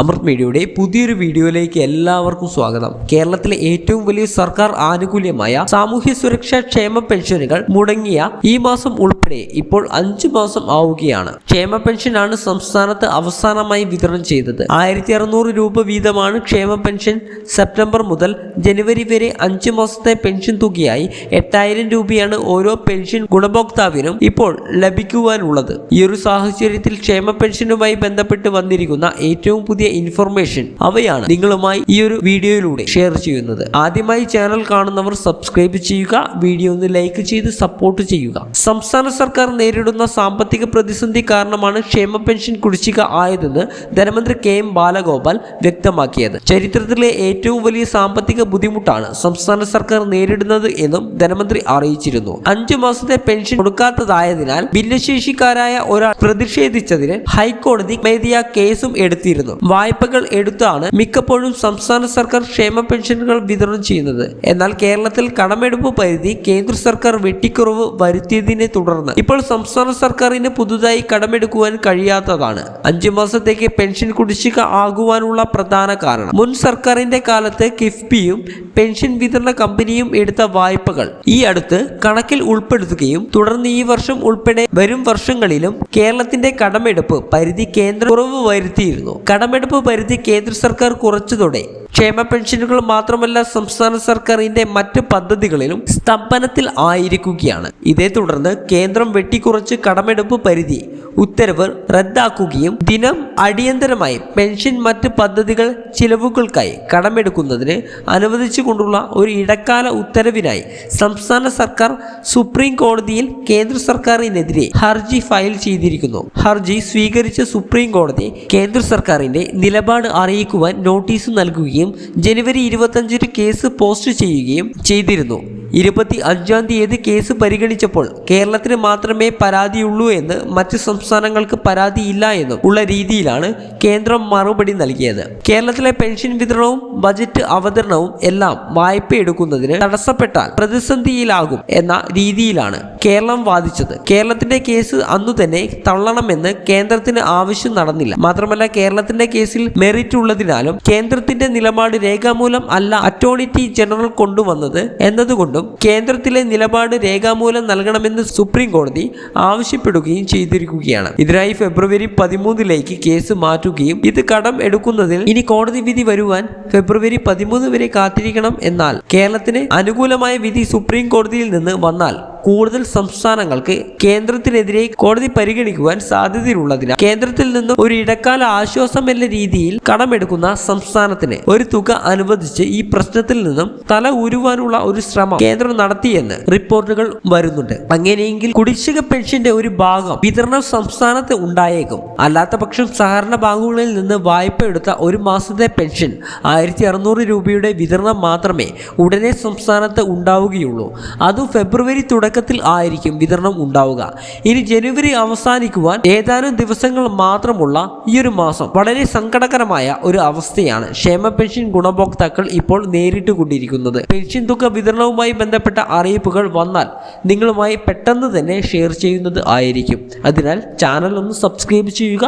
അമൃത് മീഡിയയുടെ പുതിയൊരു വീഡിയോയിലേക്ക് എല്ലാവർക്കും സ്വാഗതം. കേരളത്തിലെ ഏറ്റവും വലിയ സർക്കാർ ആനുകൂല്യമായ സാമൂഹ്യ സുരക്ഷാ ക്ഷേമ പെൻഷനുകൾ മുടങ്ങിയ ഈ മാസം ഉൾപ്പെടെ ഇപ്പോൾ അഞ്ചു മാസം ആവുകയാണ്. ക്ഷേമ പെൻഷനാണ് സംസ്ഥാനത്ത് അവസാനമായി വിതരണം ചെയ്തത്. ആയിരത്തി അറുന്നൂറ് രൂപ വീതമാണ് ക്ഷേമ പെൻഷൻ സെപ്റ്റംബർ മുതൽ ജനുവരി വരെ അഞ്ചു മാസത്തെ പെൻഷൻ തുകയായി എട്ടായിരം രൂപയാണ് ഓരോ പെൻഷൻ ഗുണഭോക്താവിനും ഇപ്പോൾ ലഭിക്കുവാനുള്ളത്. ഈ ഒരു സാഹചര്യത്തിൽ ക്ഷേമ പെൻഷനുമായി ബന്ധപ്പെട്ട് വന്നിരിക്കുന്ന ഏറ്റവും പുതിയ ഇൻഫർമേഷൻ അവയാണ് നിങ്ങളുമായി ഈ ഒരു വീഡിയോയിലൂടെ ഷെയർ ചെയ്യുന്നത്. ആദ്യമായി ചാനൽ കാണുന്നവർ സബ്സ്ക്രൈബ് ചെയ്യുക വീഡിയോ ഒന്ന് ലൈക്ക് ചെയ്ത് സപ്പോർട്ട് ചെയ്യുക. സംസ്ഥാന സർക്കാർ നേരിടുന്ന സാമ്പത്തിക പ്രതിസന്ധി കാരണമാണ് ക്ഷേമ പെൻഷൻ കുടിശ്ശിക ആയതെന്ന് ധനമന്ത്രി കെ എം ബാലഗോപാൽ വ്യക്തമാക്കിയത്. ചരിത്രത്തിലെ ഏറ്റവും വലിയ സാമ്പത്തിക ബുദ്ധിമുട്ടാണ് സംസ്ഥാന സർക്കാർ നേരിടുന്നത് എന്നും ധനമന്ത്രി അറിയിച്ചിരുന്നു. അഞ്ചു മാസത്തെ പെൻഷൻ കൊടുക്കാത്തതായതിനാൽ ഭിന്നശേഷിക്കാരായ ഒരാൾ പ്രതിഷേധിച്ചതിന് ഹൈക്കോടതി മേദിയ കേസും എടുത്തിരുന്നു. വായ്പകൾ എടുത്താണ് മിക്കപ്പോഴും സംസ്ഥാന സർക്കാർ ക്ഷേമ പെൻഷനുകൾ വിതരണം ചെയ്യുന്നത്. എന്നാൽ കേരളത്തിൽ കടമെടുപ്പ് പരിധി കേന്ദ്ര സർക്കാർ വെട്ടിക്കുറവ് വരുത്തിയതിനെ തുടർന്ന് ഇപ്പോൾ സംസ്ഥാന സർക്കാരിന് പുതുതായി കടമെടുക്കുവാൻ കഴിയാത്തതാണ്. അഞ്ചു മാസത്തേക്ക് പെൻഷൻ കുടിശ്ശിക ആകുവാനുള്ള പ്രധാന കാരണം മുൻ സർക്കാരിന്റെ കാലത്ത് കിഫ്ബിയും പെൻഷൻ വിതരണ കമ്പനിയും എടുത്ത വായ്പകൾ ഈ അടുത്ത് കണക്കിൽ ഉൾപ്പെടുത്തുകയും തുടർന്ന് ഈ വർഷം ഉൾപ്പെടെ വരും വർഷങ്ങളിലും കേരളത്തിന്റെ കടമെടുപ്പ് പരിധി കേന്ദ്ര കുറവ് വരുത്തിയിരുന്നു. കടമെടുപ്പ് പരിധി കേന്ദ്ര സർക്കാർ കുറച്ചതോടെ ക്ഷേമ പെൻഷനുകൾ മാത്രമല്ല സംസ്ഥാന സർക്കാരിന്റെ മറ്റ് പദ്ധതികളിലും സ്തംഭനത്തിൽ ആയിരിക്കുകയാണ്. ഇതേ തുടർന്ന് കേന്ദ്രം വെട്ടിക്കുറച്ച് കടമെടുപ്പ് പരിധി ഉത്തരവ് റദ്ദാക്കുകയും ദിനം അടിയന്തരമായി പെൻഷൻ മറ്റ് പദ്ധതികൾ ചിലവുകൾക്കായി കടമെടുക്കുന്നതിന് അനുവദിച്ചുകൊണ്ടുള്ള ഒരു ഇടക്കാല ഉത്തരവിനായി സംസ്ഥാന സർക്കാർ സുപ്രീം കോടതിയിൽ കേന്ദ്ര സർക്കാരിനെതിരെ ഹർജി ഫയൽ ചെയ്തിരിക്കുന്നു. ഹർജി സ്വീകരിച്ച സുപ്രീം കോടതി കേന്ദ്ര സർക്കാരിന്റെ നിലപാട് അറിയിക്കുവാൻ നോട്ടീസ് നൽകുകയും ജനുവരി ഇരുപത്തഞ്ചിന് കേസ് പോസ്റ്റ് ചെയ്യുകയും ചെയ്തിരുന്നു. ഇരുപത്തി അഞ്ചാം തീയതി കേസ് പരിഗണിച്ചപ്പോൾ കേരളത്തിന് മാത്രമേ പരാതിയുള്ളൂ എന്ന് മറ്റ് സംസ്ഥാനങ്ങൾക്ക് പരാതിയില്ല എന്നും ഉള്ള രീതിയിലാണ് കേന്ദ്രം മറുപടി നൽകിയത്. കേരളത്തിലെ പെൻഷൻ വിതരണവും ബജറ്റ് അവതരണവും എല്ലാം വായ്പ എടുക്കുന്നതിന് തടസ്സപ്പെട്ടാൽ പ്രതിസന്ധിയിലാകും എന്ന രീതിയിലാണ് കേരളം വാദിച്ചത്. കേരളത്തിന്റെ കേസ് അന്നു തന്നെ തള്ളണമെന്ന് കേന്ദ്രത്തിന് ആവശ്യം നടന്നില്ല. മാത്രമല്ല കേരളത്തിന്റെ കേസിൽ മെറിറ്റ് ഉള്ളതിനാലും കേന്ദ്രത്തിന്റെ നിലപാട് രേഖാമൂലം അല്ല അറ്റോർണിറ്റി ജനറൽ കൊണ്ടുവന്നത് എന്നതുകൊണ്ടും കേന്ദ്രത്തിലെ നിലപാട് രേഖാമൂലം നൽകണമെന്ന് സുപ്രീം കോടതി ആവശ്യപ്പെടുകയും ചെയ്തിരിക്കുകയാണ്. ഇതിനായി ഫെബ്രുവരി പതിമൂന്നിലേക്ക് കേസ് മാറ്റുകയും ഇത് കടം എടുക്കുന്നതിൽ ഇനി കോടതി വിധി വരുവാൻ ഫെബ്രുവരി പതിമൂന്ന് വരെ കാത്തിരിക്കണം എന്നാൽ കേരളത്തിന് അനുകൂലമായ വിധി സുപ്രീം കോടതിയിൽ നിന്ന് വന്നാൽ കൂടുതൽ സംസ്ഥാനങ്ങൾക്ക് കേന്ദ്രത്തിനെതിരെ കോടതി പരിഗണിക്കുവാൻ സാധ്യതയുള്ളതിനാൽ കേന്ദ്രത്തിൽ നിന്നും ഒരു ഇടക്കാല ആശ്വാസം എന്ന രീതിയിൽ കടമെടുക്കുന്ന സംസ്ഥാനത്തിന് ഒരു തുക അനുവദിച്ച് ഈ പ്രശ്നത്തിൽ നിന്നും തല ഉരുവാനുള്ള ഒരു ശ്രമം കേന്ദ്രം നടത്തിയെന്ന് റിപ്പോർട്ടുകൾ വരുന്നുണ്ട്. അങ്ങനെയെങ്കിൽ കുടിശ്ശിക പെൻഷന്റെ ഒരു ഭാഗം വിതരണം സംസ്ഥാനത്ത് ഉണ്ടായേക്കും. അല്ലാത്ത പക്ഷം സഹകരണ ബാങ്കുകളിൽ നിന്ന് വായ്പ എടുത്ത ഒരു മാസത്തെ പെൻഷൻ ആയിരത്തി അറുന്നൂറ് രൂപയുടെ വിതരണം മാത്രമേ ഉടനെ സംസ്ഥാനത്ത് ഉണ്ടാവുകയുള്ളൂ. അതും ഫെബ്രുവരി തുടക്കത്തിൽ ആയിരിക്കും വിതരണം ഉണ്ടാവുക. ഇനി ജനുവരി അവസാനിക്കുവാൻ ഏതാനും ദിവസങ്ങൾ മാത്രമുള്ള ഈ ഒരു മാസം വളരെ സങ്കടകരമായ ഒരു അവസ്ഥയാണ്. ക്ഷേമ പെൻഷൻ ഗുണഭോക്താക്കൾ ഇപ്പോൾ നേരിട്ടുകൊണ്ടിരിക്കുന്നത് പെൻഷൻ തുക വിതരണവുമായി ബന്ധപ്പെട്ട അറിയിപ്പുകൾ വന്നാൽ നിങ്ങളുമായി പെട്ടെന്ന് തന്നെ ഷെയർ ചെയ്യുന്നത് ആയിരിക്കും. അതിനാൽ ചാനൽ ഒന്ന് സബ്സ്ക്രൈബ് ചെയ്യുക.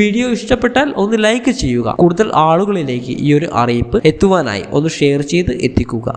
വീഡിയോ ഇഷ്ടപ്പെട്ടാൽ ഒന്ന് ലൈക്ക് ചെയ്യുക. കൂടുതൽ ആളുകളിലേക്ക് ഈ ഒരു അറിയിപ്പ് എത്തുവാനായി ഒന്ന് ഷെയർ ചെയ്ത് എത്തിക്കുക.